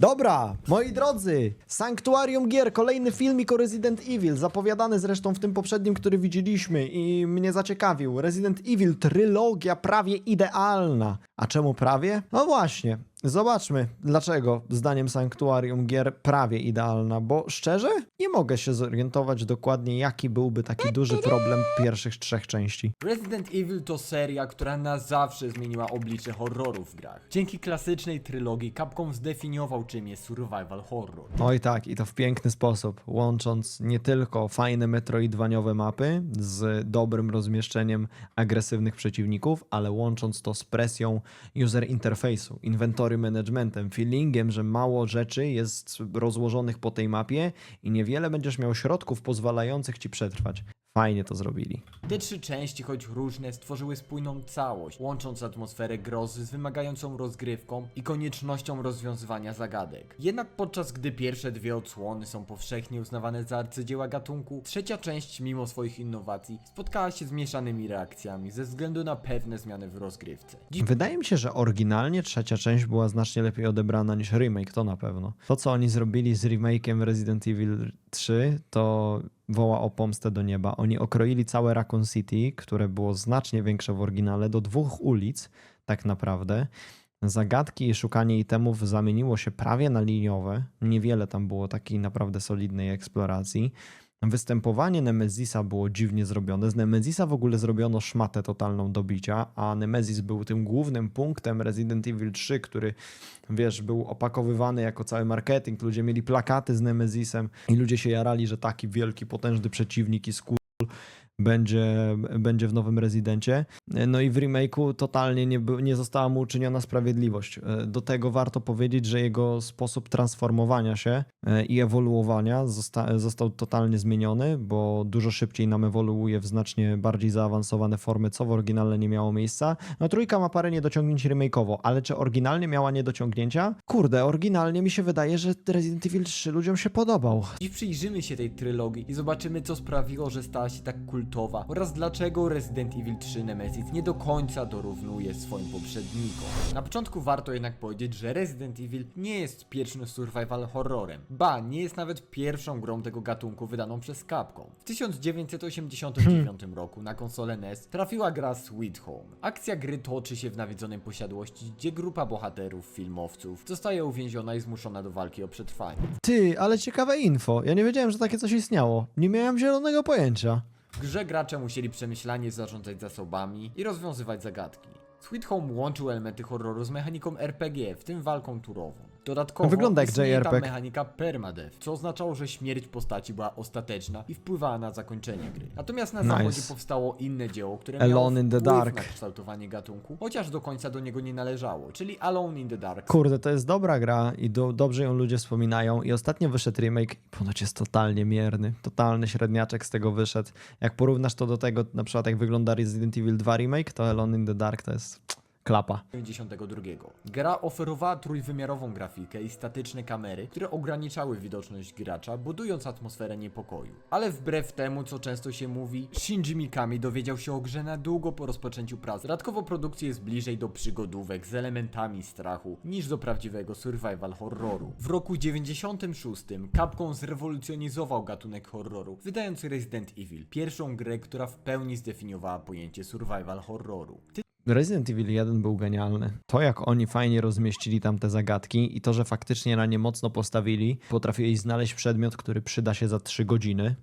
Dobra, moi drodzy, Sanktuarium Gier, kolejny filmik o Resident Evil, zapowiadany zresztą w tym poprzednim, który widzieliśmy i mnie zaciekawił. Resident Evil, trylogia prawie idealna. A czemu prawie? No właśnie, zobaczmy, dlaczego zdaniem Sanktuarium Gier prawie idealna, bo szczerze nie mogę się zorientować dokładnie, jaki byłby taki duży problem pierwszych trzech części. Resident Evil to seria, która na zawsze zmieniła oblicze horroru w grach. Dzięki klasycznej trylogii Capcom zdefiniował czym jest survival horror. Oj tak, i to w piękny sposób, łącząc nie tylko fajne metroidwaniowe mapy z dobrym rozmieszczeniem agresywnych przeciwników, ale łącząc to z presją user interface'u, inventory managementem, feelingiem, że mało rzeczy jest rozłożonych po tej mapie i niewiele będziesz miał środków pozwalających ci przetrwać. Fajnie to zrobili. Te trzy części, choć różne, stworzyły spójną całość, łącząc atmosferę grozy z wymagającą rozgrywką i koniecznością rozwiązywania zagadek. Jednak podczas gdy pierwsze dwie odsłony są powszechnie uznawane za arcydzieła gatunku, trzecia część, mimo swoich innowacji, spotkała się z mieszanymi reakcjami ze względu na pewne zmiany w rozgrywce. Dziś Wydaje mi się, że oryginalnie trzecia część była znacznie lepiej odebrana niż remake, to na pewno. To, co oni zrobili z remake'iem Resident Evil 3, to woła o pomstę do nieba. Oni okroili całe Raccoon City, które było znacznie większe w oryginale, do dwóch ulic, tak naprawdę. Zagadki i szukanie itemów zamieniło się prawie na liniowe. Niewiele tam było takiej naprawdę solidnej eksploracji. Występowanie Nemezisa było dziwnie zrobione. Z Nemezisa w ogóle zrobiono szmatę totalną do bicia, a Nemezis był tym głównym punktem Resident Evil 3, który, wiesz, był opakowywany jako cały marketing. Ludzie mieli plakaty z Nemezisem i ludzie się jarali, że taki wielki, potężny przeciwnik i skór będzie, będzie w nowym rezydencie. No i w remake'u totalnie nie, nie została mu uczyniona sprawiedliwość. E, Do tego warto powiedzieć, że jego sposób transformowania się e, i ewoluowania zosta- został totalnie zmieniony, bo dużo szybciej nam ewoluuje w znacznie bardziej zaawansowane formy, co w oryginale nie miało miejsca. No trójka ma parę niedociągnięć remake'owo, ale czy oryginalnie miała niedociągnięcia? Kurde, oryginalnie mi się wydaje, że Resident Evil 3 ludziom się podobał. Dziś przyjrzymy się tej trylogii i zobaczymy, co sprawiło, że stała się tak kultowa oraz dlaczego Resident Evil 3 Nemesis nie do końca dorównuje swoim poprzednikom. Na początku warto jednak powiedzieć, że Resident Evil nie jest pierwszym survival horrorem. Ba, nie jest nawet pierwszą grą tego gatunku wydaną przez Capcom. W 1989 roku na konsolę NES trafiła gra Sweet Home. Akcja gry toczy się w nawiedzonej posiadłości, gdzie grupa bohaterów, filmowców zostaje uwięziona i zmuszona do walki o przetrwanie. Ty, ale ciekawe info. Ja nie wiedziałem, że takie coś istniało. Nie miałem zielonego pojęcia. Grze gracze musieli przemyślanie zarządzać zasobami i rozwiązywać zagadki. Sweet Home łączył elementy horroru z mechaniką RPG, w tym walką turową. Dodatkowo Wygląda jak istnieje tam JRPG. mechanika permadeath, co oznaczało, że śmierć postaci była ostateczna i wpływała na zakończenie gry. Natomiast na Nice. zachodzie powstało inne dzieło, które Alone miało in the wpływ Dark. na kształtowanie gatunku, chociaż do końca do niego nie należało, czyli Alone in the Dark. Kurde, to jest dobra gra i do, dobrze ją ludzie wspominają. I ostatnio wyszedł remake i ponoć jest totalnie mierny. Totalny średniaczek z tego wyszedł. Jak porównasz to do tego, na przykład jak wygląda Resident Evil 2 remake, to Alone in the Dark to jest klapa. 92. Gra oferowała trójwymiarową grafikę i statyczne kamery, które ograniczały widoczność gracza, budując atmosferę niepokoju. Ale wbrew temu, co często się mówi, Shinji Mikami dowiedział się o grze na długo po rozpoczęciu pracy. Dodatkowo produkcja jest bliżej do przygodówek z elementami strachu niż do prawdziwego survival horroru. W roku 96 Capcom zrewolucjonizował gatunek horroru, wydając Resident Evil, pierwszą grę, która w pełni zdefiniowała pojęcie survival horroru. Resident Evil 1 był genialny. To, jak oni fajnie rozmieścili tam te zagadki i to, że faktycznie na nie mocno postawili, potrafili znaleźć przedmiot, który przyda się za 3 godziny,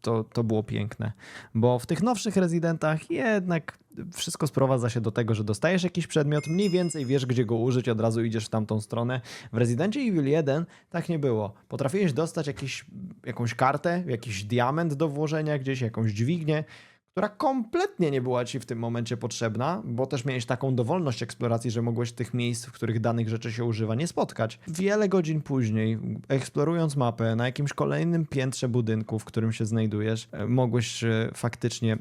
to, to było piękne. Bo w tych nowszych Residentach jednak wszystko sprowadza się do tego, że dostajesz jakiś przedmiot, mniej więcej wiesz, gdzie go użyć, od razu idziesz w tamtą stronę. W Residencie Evil 1 tak nie było. Potrafiłeś dostać jakiś, jakąś kartę, jakiś diament do włożenia gdzieś, jakąś dźwignię, która kompletnie nie była ci w tym momencie potrzebna, bo też miałeś taką dowolność eksploracji, że mogłeś tych miejsc, w których danych rzeczy się używa, nie spotkać. Wiele godzin później, eksplorując mapę na jakimś kolejnym piętrze budynku, w którym się znajdujesz, e, mogłeś e, faktycznie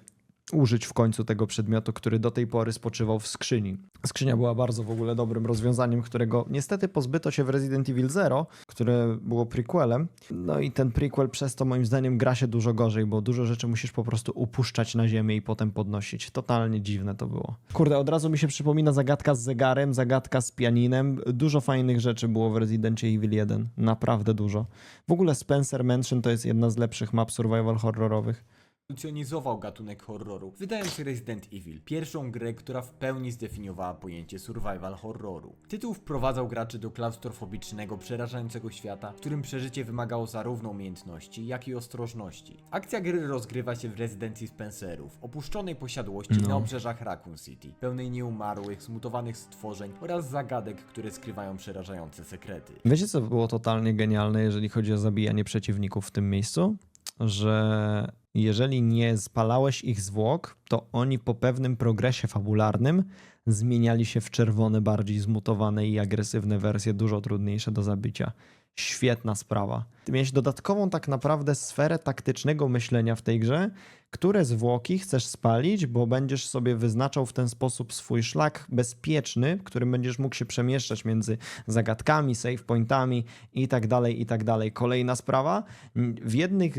użyć w końcu tego przedmiotu, który do tej pory spoczywał w skrzyni. Skrzynia była bardzo w ogóle dobrym rozwiązaniem, którego niestety pozbyto się w Resident Evil Zero, które było prequelem. No i ten prequel przez to moim zdaniem gra się dużo gorzej, bo dużo rzeczy musisz po prostu upuszczać na ziemię i potem podnosić. Totalnie dziwne to było. Kurde, od razu mi się przypomina zagadka z zegarem, zagadka z pianinem. Dużo fajnych rzeczy było w Residencie Evil 1. Naprawdę dużo. W ogóle Spencer Mansion to jest jedna z lepszych map survival horrorowych. Rewolucjonizował gatunek horroru, wydając Resident Evil, pierwszą grę, która w pełni zdefiniowała pojęcie survival horroru. Tytuł wprowadzał graczy do klaustrofobicznego, przerażającego świata, w którym przeżycie wymagało zarówno umiejętności, jak i ostrożności. Akcja gry rozgrywa się w rezydencji Spencerów, opuszczonej posiadłości No. na obrzeżach Raccoon City, pełnej nieumarłych, zmutowanych stworzeń oraz zagadek, które skrywają przerażające sekrety. Wiecie, co było totalnie genialne, jeżeli chodzi o zabijanie przeciwników w tym miejscu? Że jeżeli nie spalałeś ich zwłok, to oni po pewnym progresie fabularnym zmieniali się w czerwone, bardziej zmutowane i agresywne wersje, dużo trudniejsze do zabicia. Świetna sprawa. Miałeś dodatkową tak naprawdę sferę taktycznego myślenia w tej grze, które zwłoki chcesz spalić, bo będziesz sobie wyznaczał w ten sposób swój szlak bezpieczny, którym będziesz mógł się przemieszczać między zagadkami, save pointami i tak dalej, i tak dalej. Kolejna sprawa, w jednych,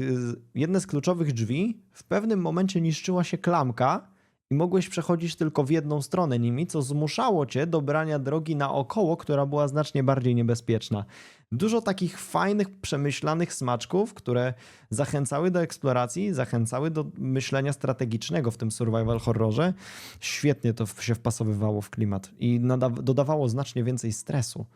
jedne z kluczowych drzwi w pewnym momencie niszczyła się klamka i mogłeś przechodzić tylko w jedną stronę nimi, co zmuszało cię do brania drogi naokoło, która była znacznie bardziej niebezpieczna. Dużo takich fajnych, przemyślanych smaczków, które zachęcały do eksploracji, zachęcały do myślenia strategicznego w tym survival horrorze. Świetnie to się wpasowywało w klimat i dodawało znacznie więcej stresu.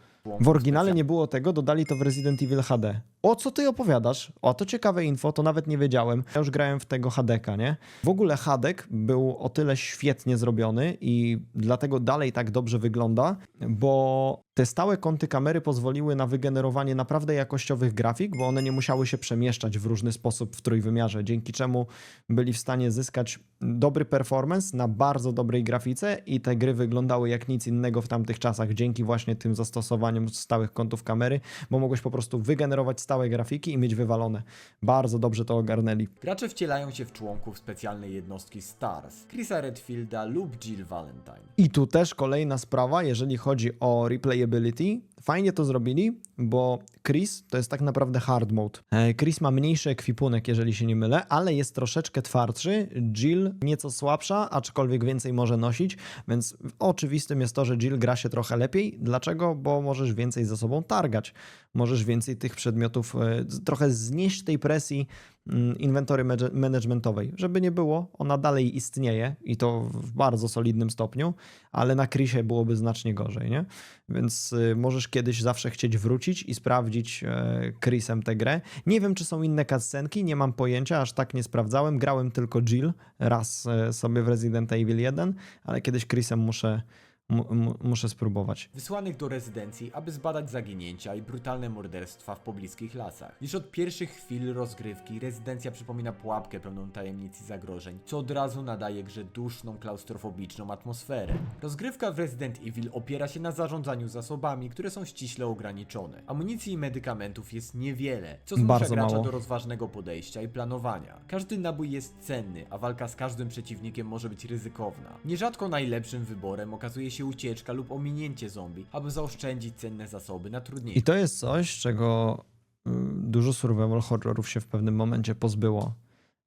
W oryginale nie było tego, dodali to w Resident Evil HD. O co ty opowiadasz? O, to ciekawe info, to nawet nie wiedziałem. Ja już grałem w tego HDK, nie? W ogóle HDK był o tyle świetnie zrobiony i dlatego dalej tak dobrze wygląda, bo te stałe kąty kamery pozwoliły na wygenerowanie naprawdę jakościowych grafik, bo one nie musiały się przemieszczać w różny sposób w trójwymiarze, dzięki czemu byli w stanie zyskać dobry performance na bardzo dobrej grafice i te gry wyglądały jak nic innego w tamtych czasach dzięki właśnie tym zastosowaniom stałych kątów kamery, bo mogłeś po prostu wygenerować stałe grafiki i mieć wywalone. Bardzo dobrze to ogarnęli. Gracze wcielają się w członków specjalnej jednostki STARS, Chrisa Redfielda lub Jill Valentine. I tu też kolejna sprawa, jeżeli chodzi o replayability. Fajnie to zrobili, bo Chris to jest tak naprawdę hard mode. E, Chris ma mniejszy ekwipunek, jeżeli się nie mylę, ale jest troszeczkę twardszy. Jill nieco słabsza, aczkolwiek więcej może nosić, więc oczywistym jest to, że Jill gra się trochę lepiej. Dlaczego? Bo możesz więcej ze sobą targać. Możesz więcej tych przedmiotów, e, trochę znieść tej presji mm, inwentory managementowej. Żeby nie było, ona dalej istnieje i to w bardzo solidnym stopniu, ale na Chrisie byłoby znacznie gorzej, nie? Więc y, możesz kiedyś zawsze chcieć wrócić i sprawdzić e, Chrisem tę grę. Nie wiem, czy są inne cutscenki, nie mam pojęcia, aż tak nie sprawdzałem. Grałem tylko Jill raz e, sobie w Resident Evil 1, ale kiedyś Chrisem muszę, mu, mu, muszę spróbować. wysłanych do rezydencji, aby zbadać zaginięcia i brutalne morderstwa w pobliskich lasach. Już od pierwszych chwil rozgrywki rezydencja przypomina pułapkę pełną tajemnic i zagrożeń, co od razu nadaje grze duszną, klaustrofobiczną atmosferę. Rozgrywka w Resident Evil opiera się na zarządzaniu zasobami, które są ściśle ograniczone. Amunicji i medykamentów jest niewiele, co zmusza Bardzo gracza mało. do rozważnego podejścia i planowania. Każdy nabój jest cenny, a walka z każdym przeciwnikiem może być ryzykowna. Nierzadko najlepszym wyborem okazuje się ucieczka lub ominięcie zombie, aby zaoszczędzić cenne zasoby na I trudniejsze. to jest coś, czego y, dużo survival horrorów się w pewnym momencie pozbyło.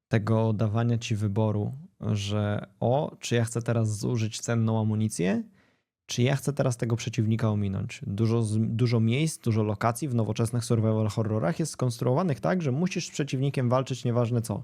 Tego dawania ci wyboru, że o, czy ja chcę teraz zużyć cenną amunicję, czy ja chcę teraz tego przeciwnika ominąć. Dużo, dużo miejsc, dużo lokacji w nowoczesnych survival horrorach jest skonstruowanych tak, że musisz z przeciwnikiem walczyć nieważne co.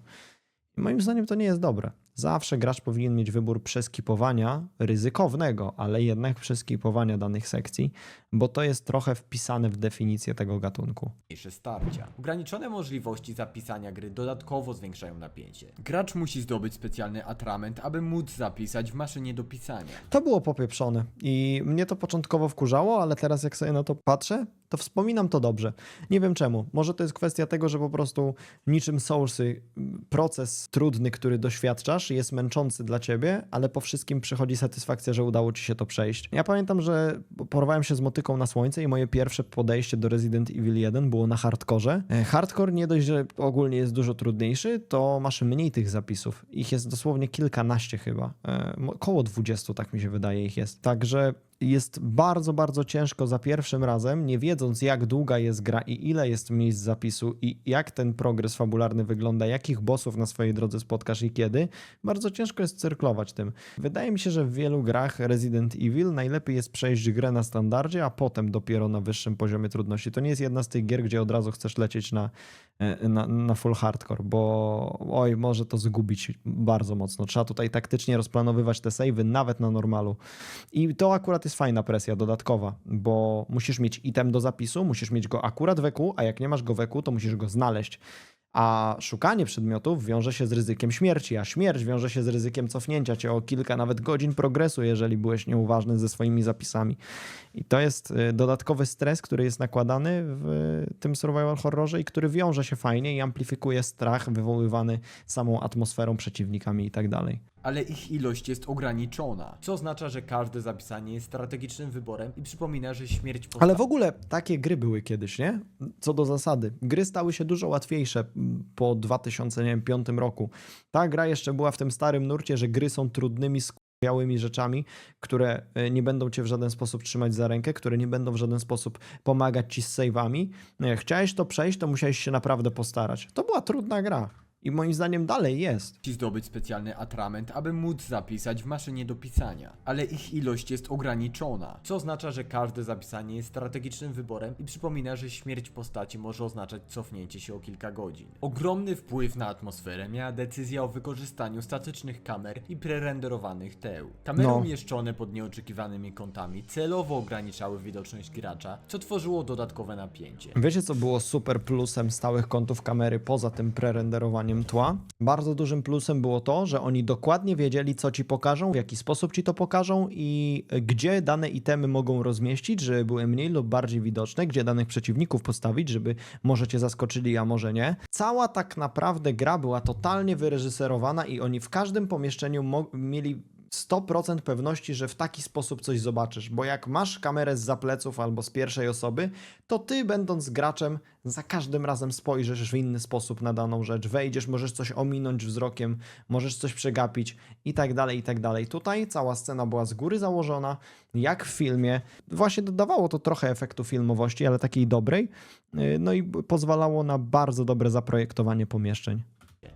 Moim zdaniem to nie jest dobre. Zawsze gracz powinien mieć wybór przeskipowania, ryzykownego, ale jednak przeskipowania danych sekcji, bo to jest trochę wpisane w definicję tego gatunku. starcia. Ograniczone możliwości zapisania gry dodatkowo zwiększają napięcie. Gracz musi zdobyć specjalny atrament, aby móc zapisać w maszynie do pisania. To było popieprzone i mnie to początkowo wkurzało, ale teraz jak sobie na to patrzę, to wspominam to dobrze. Nie wiem czemu. Może to jest kwestia tego, że po prostu niczym Soulsy m, proces trudny, który doświadczasz, jest męczący dla ciebie, ale po wszystkim przychodzi satysfakcja, że udało ci się to przejść. Ja pamiętam, że porwałem się z motyką na słońce i moje pierwsze podejście do Resident Evil 1 było na hardkorze. E, Hardcore nie dość, że ogólnie jest dużo trudniejszy, to masz mniej tych zapisów. Ich jest dosłownie kilkanaście chyba. E, Koło 20 tak mi się wydaje ich jest. Także jest bardzo, bardzo ciężko za pierwszym razem, nie wiedząc jak długa jest gra i ile jest miejsc zapisu i jak ten progres fabularny wygląda, jakich bossów na swojej drodze spotkasz i kiedy, bardzo ciężko jest cyrklować tym. Wydaje mi się, że w wielu grach Resident Evil najlepiej jest przejść grę na standardzie, a potem dopiero na wyższym poziomie trudności. To nie jest jedna z tych gier, gdzie od razu chcesz lecieć na, e, na, na full hardcore, bo oj, może to zgubić bardzo mocno. Trzeba tutaj taktycznie rozplanowywać te savey nawet na normalu. I to akurat jest fajna presja dodatkowa, bo musisz mieć item do zapisu, musisz mieć go akurat w EQ, a jak nie masz go w EQ, to musisz go znaleźć. A szukanie przedmiotów wiąże się z ryzykiem śmierci, a śmierć wiąże się z ryzykiem cofnięcia cię o kilka nawet godzin progresu, jeżeli byłeś nieuważny ze swoimi zapisami. I to jest y, dodatkowy stres, który jest nakładany w tym survival horrorze i który wiąże się fajnie i amplifikuje strach wywoływany samą atmosferą, przeciwnikami i tak dalej. ale ich ilość jest ograniczona, co oznacza, że każde zapisanie jest strategicznym wyborem i przypomina, że śmierć postaci Ale w ogóle takie gry były kiedyś, nie? Co do zasady. Gry stały się dużo łatwiejsze po 2005 roku. Ta gra jeszcze była w tym starym nurcie, że gry są trudnymi, białymi rzeczami, które e, nie będą cię w żaden sposób trzymać za rękę, które nie będą w żaden sposób pomagać ci z save'ami. E, Chciałeś to przejść, to musiałeś się naprawdę postarać. To była trudna gra. I moim zdaniem dalej jest. musi zdobyć specjalny atrament, aby móc zapisać w maszynie do pisania. Ale ich ilość jest ograniczona, co oznacza, że każde zapisanie jest strategicznym wyborem i przypomina, że śmierć postaci może oznaczać cofnięcie się o kilka godzin. Ogromny wpływ na atmosferę miała decyzja o wykorzystaniu statycznych kamer i prerenderowanych teł. Kamery No. umieszczone pod nieoczekiwanymi kątami celowo ograniczały widoczność gracza, co tworzyło dodatkowe napięcie. Wiecie, co było super plusem stałych kątów kamery poza tym prerenderowaniem tła? Bardzo dużym plusem było to, że oni dokładnie wiedzieli, co ci pokażą, w jaki sposób ci to pokażą i gdzie dane itemy mogą rozmieścić, żeby były mniej lub bardziej widoczne, gdzie danych przeciwników postawić, żeby może cię zaskoczyli, a może nie. Cała tak naprawdę gra była totalnie wyreżyserowana i oni w każdym pomieszczeniu mieli 100% pewności, że w taki sposób coś zobaczysz, bo jak masz kamerę z zapleców albo z pierwszej osoby, to ty będąc graczem za każdym razem spojrzysz w inny sposób na daną rzecz, wejdziesz, możesz coś ominąć wzrokiem, możesz coś przegapić i tak dalej, i tak dalej. Tutaj cała scena była z góry założona, jak w filmie. Właśnie dodawało to trochę efektu filmowości, ale takiej dobrej, Yy, no i pozwalało na bardzo dobre zaprojektowanie pomieszczeń.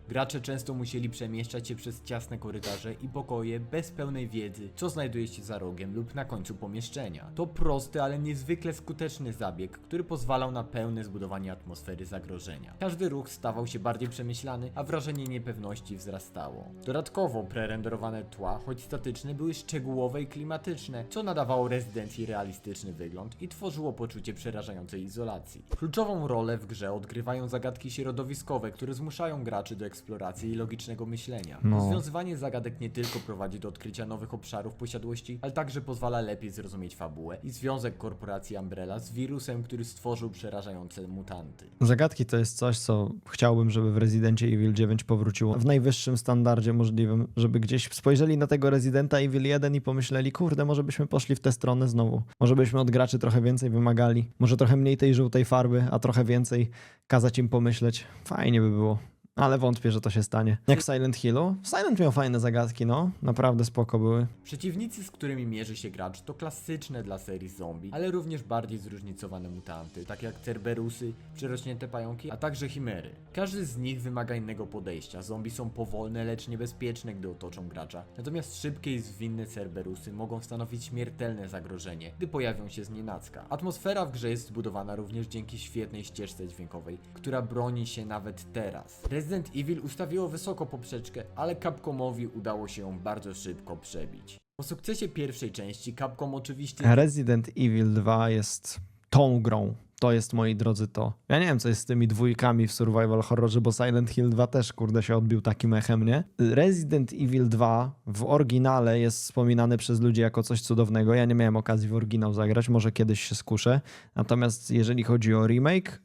Gracze często musieli przemieszczać się przez ciasne korytarze i pokoje bez pełnej wiedzy, co znajduje się za rogiem lub na końcu pomieszczenia. To prosty, ale niezwykle skuteczny zabieg, który pozwalał na pełne zbudowanie atmosfery zagrożenia. Każdy ruch stawał się bardziej przemyślany, a wrażenie niepewności wzrastało. Dodatkowo prerenderowane tła, choć statyczne, były szczegółowe i klimatyczne, co nadawało rezydencji realistyczny wygląd i tworzyło poczucie przerażającej izolacji. Kluczową rolę w grze odgrywają zagadki środowiskowe, które zmuszają graczy do eksploracji i logicznego myślenia. No. Rozwiązywanie zagadek nie tylko prowadzi do odkrycia nowych obszarów posiadłości, ale także pozwala lepiej zrozumieć fabułę i związek korporacji Umbrella z wirusem, który stworzył przerażające mutanty. Zagadki to jest coś, co chciałbym, żeby w Rezydencie Evil 9 powróciło w najwyższym standardzie możliwym, żeby gdzieś spojrzeli na tego Residenta Evil 1 i pomyśleli, kurde, może byśmy poszli w tę stronę znowu. Może byśmy od graczy trochę więcej wymagali. Może trochę mniej tej żółtej farby, a trochę więcej kazać im pomyśleć. Fajnie by było. Ale wątpię, że to się stanie. Jak w Silent Hillu. Silent miał fajne zagadki, no. Naprawdę spoko były. Przeciwnicy, z którymi mierzy się gracz, to klasyczne dla serii zombie, ale również bardziej zróżnicowane mutanty, tak jak Cerberusy, przerośnięte pająki, a także chimery. Każdy z nich wymaga innego podejścia. Zombie są powolne, lecz niebezpieczne, gdy otoczą gracza. Natomiast szybkie i zwinne Cerberusy mogą stanowić śmiertelne zagrożenie, gdy pojawią się z nienacka. Atmosfera w grze jest zbudowana również dzięki świetnej ścieżce dźwiękowej, która broni się nawet teraz. Resident Evil ustawiło wysoko poprzeczkę, ale Capcomowi udało się ją bardzo szybko przebić. Po sukcesie pierwszej części Capcom oczywiście Resident Evil 2 jest tą grą. To jest, moi drodzy, to. Ja nie wiem, co jest z tymi dwójkami w survival horrorze, bo Silent Hill 2 też, kurde, się odbił takim echem, nie? Resident Evil 2 w oryginale jest wspominany przez ludzi jako coś cudownego. Ja nie miałem okazji w oryginał zagrać, może kiedyś się skuszę. Natomiast jeżeli chodzi o remake,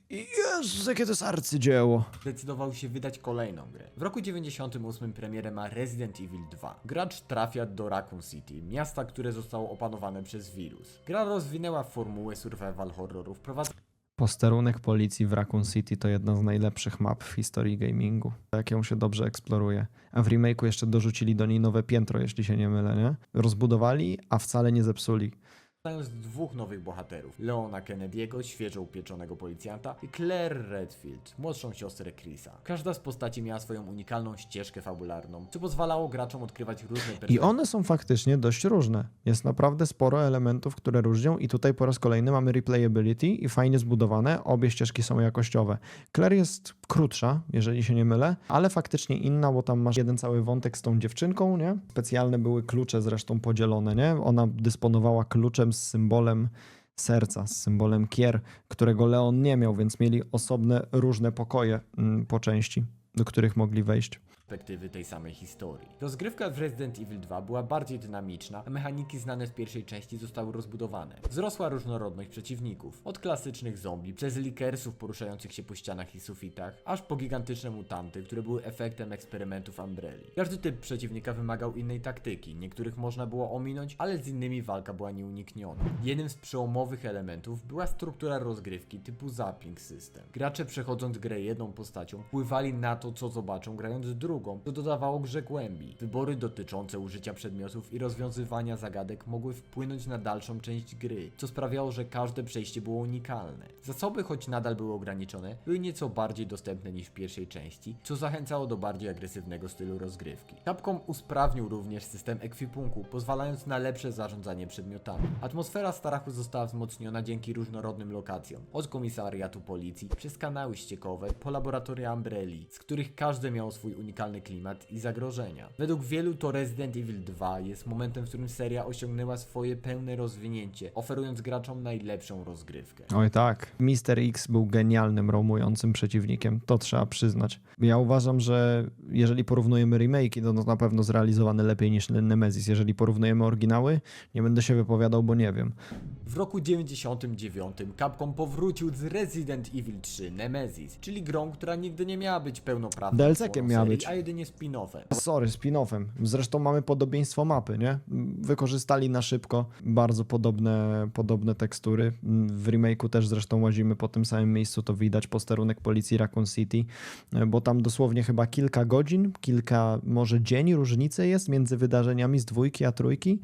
Jezus, jakie to jest arcydzieło. Zdecydował się wydać kolejną grę. W roku 98 premierę ma Resident Evil 2. Gracz trafia do Raccoon City, miasta, które zostało opanowane przez wirus. Gra rozwinęła formułę survival horrorów, prowadząc Posterunek policji w Raccoon City to jedna z najlepszych map w historii gamingu. Jak ją się dobrze eksploruje. A w remake'u jeszcze dorzucili do niej nowe piętro, jeśli się nie mylę, nie? Rozbudowali, a wcale nie zepsuli. Dwóch nowych bohaterów. Leona Kennedy'ego, świeżo upieczonego policjanta i Claire Redfield, młodszą siostrę Chrisa. Każda z postaci miała swoją unikalną ścieżkę fabularną, co pozwalało graczom odkrywać różne I perspektywy. one są faktycznie dość różne. Jest naprawdę sporo elementów, które różnią i tutaj po raz kolejny mamy replayability i fajnie zbudowane. Obie ścieżki są jakościowe. Claire jest krótsza, jeżeli się nie mylę, ale faktycznie inna, bo tam masz jeden cały wątek z tą dziewczynką, nie? Specjalne były klucze zresztą podzielone, nie? Ona dysponowała kluczem z symbolem serca, z symbolem kier, którego Leon nie miał, więc mieli osobne, różne pokoje mm, po części, do których mogli wejść. Perspektywy tej samej historii. Rozgrywka w Resident Evil 2 była bardziej dynamiczna, a mechaniki znane z pierwszej części zostały rozbudowane. Wzrosła różnorodność przeciwników, od klasycznych zombie, przez likersów poruszających się po ścianach i sufitach, aż po gigantyczne mutanty, które były efektem eksperymentów Umbrelli. Każdy typ przeciwnika wymagał innej taktyki, niektórych można było ominąć, ale z innymi walka była nieunikniona. Jednym z przełomowych elementów była struktura rozgrywki typu zapping system. Gracze przechodząc grę jedną postacią, wpływali na to, co zobaczą grając drugą, co dodawało grze głębi. Wybory dotyczące użycia przedmiotów i rozwiązywania zagadek mogły wpłynąć na dalszą część gry, co sprawiało, że każde przejście było unikalne. Zasoby, choć nadal były ograniczone, były nieco bardziej dostępne niż w pierwszej części, co zachęcało do bardziej agresywnego stylu rozgrywki. Capcom usprawnił również system ekwipunku, pozwalając na lepsze zarządzanie przedmiotami. Atmosfera Starachu została wzmocniona dzięki różnorodnym lokacjom, od komisariatu policji, przez kanały ściekowe, po laboratoria Umbrelli, z których każde miało swój unikalny klimat i zagrożenia. Według wielu to Resident Evil 2 jest momentem, w którym seria osiągnęła swoje pełne rozwinięcie, oferując graczom najlepszą rozgrywkę. Oj tak. Mister X był genialnym roamującym przeciwnikiem, to trzeba przyznać. Ja uważam, że jeżeli porównujemy remake'i, to na pewno zrealizowane lepiej niż Nemesis. Jeżeli porównujemy oryginały, nie będę się wypowiadał, bo nie wiem. W roku 99 Capcom powrócił z Resident Evil 3 Nemesis, czyli grą, która nigdy nie miała być pełnoprawną DLC-kiem miała serii, być. a jedynie spin-offem. Sorry, spin-offem. Zresztą mamy podobieństwo mapy, nie? Wykorzystali na szybko bardzo podobne, podobne tekstury. W remake'u też zresztą łazimy po tym samym miejscu, to widać posterunek policji Raccoon City, bo tam dosłownie chyba kilka godzin, kilka może dzień różnicy jest między wydarzeniami z dwójki a trójki.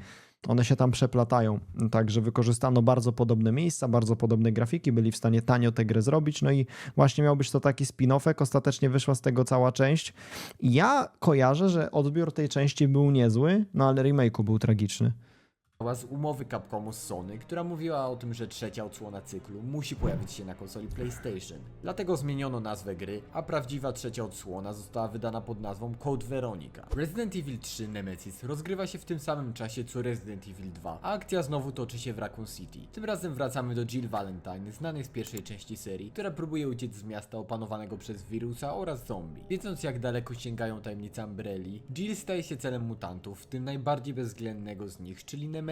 One się tam przeplatają, także wykorzystano bardzo podobne miejsca, bardzo podobne grafiki, byli w stanie tanio tę grę zrobić, no i właśnie miał być to taki spin-offek, ostatecznie wyszła z tego cała część. Ja kojarzę, że odbiór tej części był niezły, no ale remake'u był tragiczny. Z umowy Capcomu z Sony, która mówiła o tym, że trzecia odsłona cyklu musi pojawić się na konsoli PlayStation. Dlatego zmieniono nazwę gry, a prawdziwa trzecia odsłona została wydana pod nazwą Code Veronica. Resident Evil 3 Nemesis rozgrywa się w tym samym czasie co Resident Evil 2, a akcja znowu toczy się w Raccoon City. Tym razem wracamy do Jill Valentine, znanej z pierwszej części serii, która próbuje uciec z miasta opanowanego przez wirusa oraz zombie. Wiedząc jak daleko sięgają tajemnice Umbrelli, Jill staje się celem mutantów, w tym najbardziej bezwzględnego z nich, czyli Nemesis,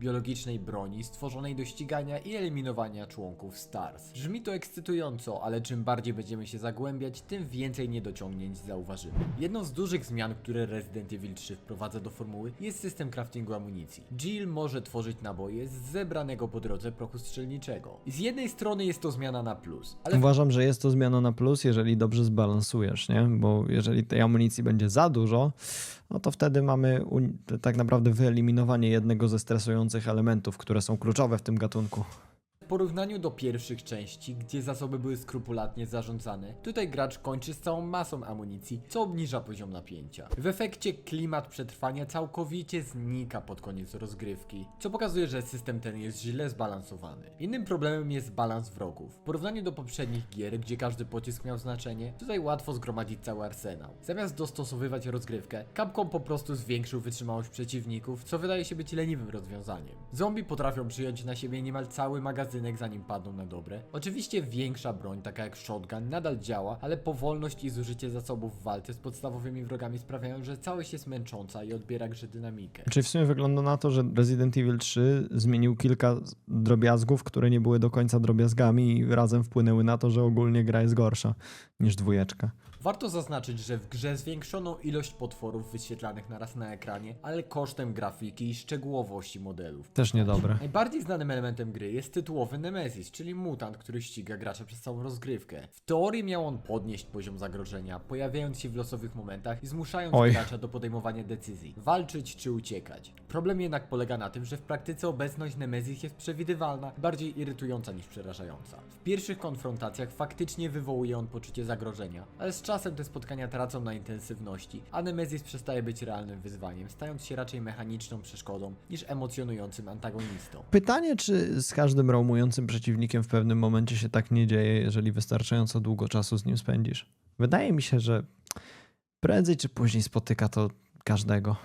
biologicznej broni stworzonej do ścigania i eliminowania członków STARS. Brzmi to ekscytująco, ale czym bardziej będziemy się zagłębiać, tym więcej niedociągnięć zauważymy. Jedną z dużych zmian, które Resident Evil 3 wprowadza do formuły, jest system craftingu amunicji. Jill może tworzyć naboje z zebranego po drodze prochu strzelniczego. Z jednej strony jest to zmiana na plus, ale Uważam, że jest to zmiana na plus, jeżeli dobrze zbalansujesz, nie? Bo jeżeli tej amunicji będzie za dużo, no to wtedy mamy tak naprawdę wyeliminowanie jednego ze stresujących elementów, które są kluczowe w tym gatunku. W porównaniu do pierwszych części, gdzie zasoby były skrupulatnie zarządzane, tutaj gracz kończy z całą masą amunicji, co obniża poziom napięcia. W efekcie klimat przetrwania całkowicie znika pod koniec rozgrywki, co pokazuje, że system ten jest źle zbalansowany. Innym problemem jest balans wrogów. W porównaniu do poprzednich gier, gdzie każdy pocisk miał znaczenie, tutaj łatwo zgromadzić cały arsenał. Zamiast dostosowywać rozgrywkę, Capcom po prostu zwiększył wytrzymałość przeciwników, co wydaje się być leniwym rozwiązaniem. Zombie potrafią przyjąć na siebie niemal cały magazyn pojedynek zanim padną na dobre. Oczywiście większa broń, taka jak shotgun, nadal działa, ale powolność i zużycie zasobów w walce z podstawowymi wrogami sprawiają, że całość jest męcząca i odbiera grze dynamikę. Czyli w sumie wygląda na to, że Resident Evil 3 zmienił kilka drobiazgów, które nie były do końca drobiazgami i razem wpłynęły na to, że ogólnie gra jest gorsza niż dwójeczka. Warto zaznaczyć, że w grze zwiększono ilość potworów wyświetlanych naraz na ekranie, ale kosztem grafiki i szczegółowości modelów. Też niedobre. Najbardziej znanym elementem gry jest tytułowy Nemesis, czyli mutant, który ściga gracza przez całą rozgrywkę. W teorii miał on podnieść poziom zagrożenia, pojawiając się w losowych momentach i zmuszając Oj. gracza do podejmowania decyzji, walczyć czy uciekać. Problem jednak polega na tym, że w praktyce obecność Nemesis jest przewidywalna, bardziej irytująca niż przerażająca. W pierwszych konfrontacjach faktycznie wywołuje on poczucie zagrożenia, ale z czasem te spotkania tracą na intensywności, a Nemesis przestaje być realnym wyzwaniem, stając się raczej mechaniczną przeszkodą niż emocjonującym antagonistą. Pytanie, czy z każdym roamującym przeciwnikiem w pewnym momencie się tak nie dzieje, jeżeli wystarczająco długo czasu z nim spędzisz? Wydaje mi się, że prędzej czy później spotyka to każdego.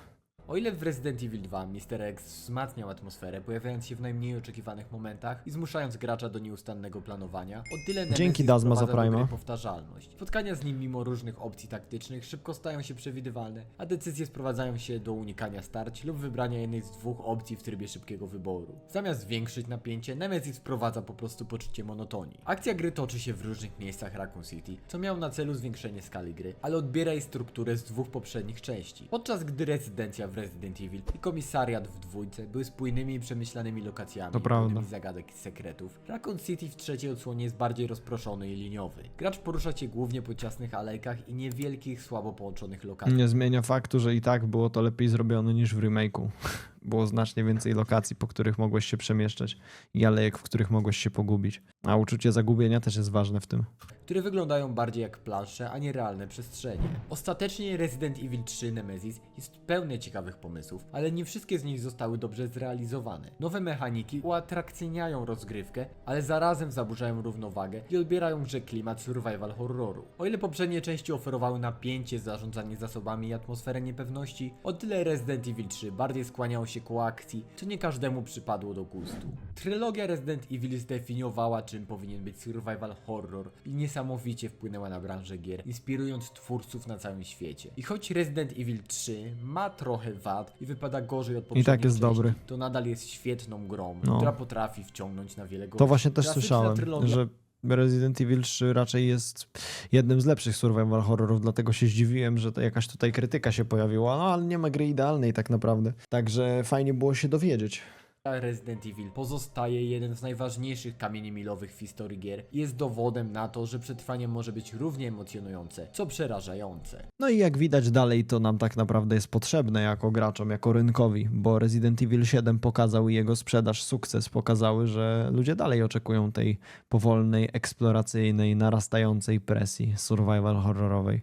O ile w Resident Evil 2 Mr. X wzmacniał atmosferę, pojawiając się w najmniej oczekiwanych momentach i zmuszając gracza do nieustannego planowania, o tyle Nemesis Dzięki Dazma za powtarzalność. Spotkania z nim mimo różnych opcji taktycznych szybko stają się przewidywalne, a decyzje sprowadzają się do unikania starć lub wybrania jednej z dwóch opcji w trybie szybkiego wyboru. Zamiast zwiększyć napięcie, Nemesis wprowadza po prostu poczucie monotonii. Akcja gry toczy się w różnych miejscach Raccoon City, co miało na celu zwiększenie skali gry, ale odbiera jej strukturę z dwóch poprzednich części. Podczas gdy rezydencja w Resident Evil i komisariat w dwójce były spójnymi i przemyślanymi lokacjami, To prawda. pełnymi zagadek i sekretów, Raccoon City w trzeciej odsłonie jest bardziej rozproszony i liniowy. Gracz porusza się głównie po ciasnych alejkach i niewielkich, słabo połączonych lokacjach. Nie zmienia faktu, że i tak było to lepiej zrobione niż w remake'u. Było znacznie więcej lokacji, po których mogłeś się przemieszczać i alejek, w których mogłeś się pogubić. A uczucie zagubienia też jest ważne w tym. które wyglądają bardziej jak plansze, a nie realne przestrzenie. Ostatecznie Resident Evil 3 Nemesis jest pełne ciekawych pomysłów, ale nie wszystkie z nich zostały dobrze zrealizowane. Nowe mechaniki uatrakcyjniają rozgrywkę, ale zarazem zaburzają równowagę i odbierają grze klimat survival horroru. O ile poprzednie części oferowały napięcie, zarządzanie zasobami i atmosferę niepewności, o tyle Resident Evil 3 bardziej skłaniało się ku akcji, co nie każdemu przypadło do gustu. Trylogia Resident Evil zdefiniowała, czym powinien być survival horror i niesamowicie wpłynęła na branżę gier, inspirując twórców na całym świecie. I choć Resident Evil 3 ma trochę wad i wypada gorzej od poprzednich tak jest części, dobry. to nadal jest świetną grą, No. która potrafi wciągnąć na wiele godzin. To właśnie też Klasyczna słyszałem, trylogia- że Resident Evil 3 raczej jest jednym z lepszych survival horrorów, dlatego się zdziwiłem, że jakaś tutaj krytyka się pojawiła, no ale nie ma gry idealnej tak naprawdę. Także fajnie było się dowiedzieć. Resident Evil pozostaje jeden z najważniejszych kamieni milowych w historii gier i jest dowodem na to, że przetrwanie może być równie emocjonujące, co przerażające. No i jak widać dalej to nam tak naprawdę jest potrzebne jako graczom, jako rynkowi, bo Resident Evil 7 pokazał i jego sprzedaż, sukces pokazały, że ludzie dalej oczekują tej powolnej, eksploracyjnej, narastającej presji survival horrorowej.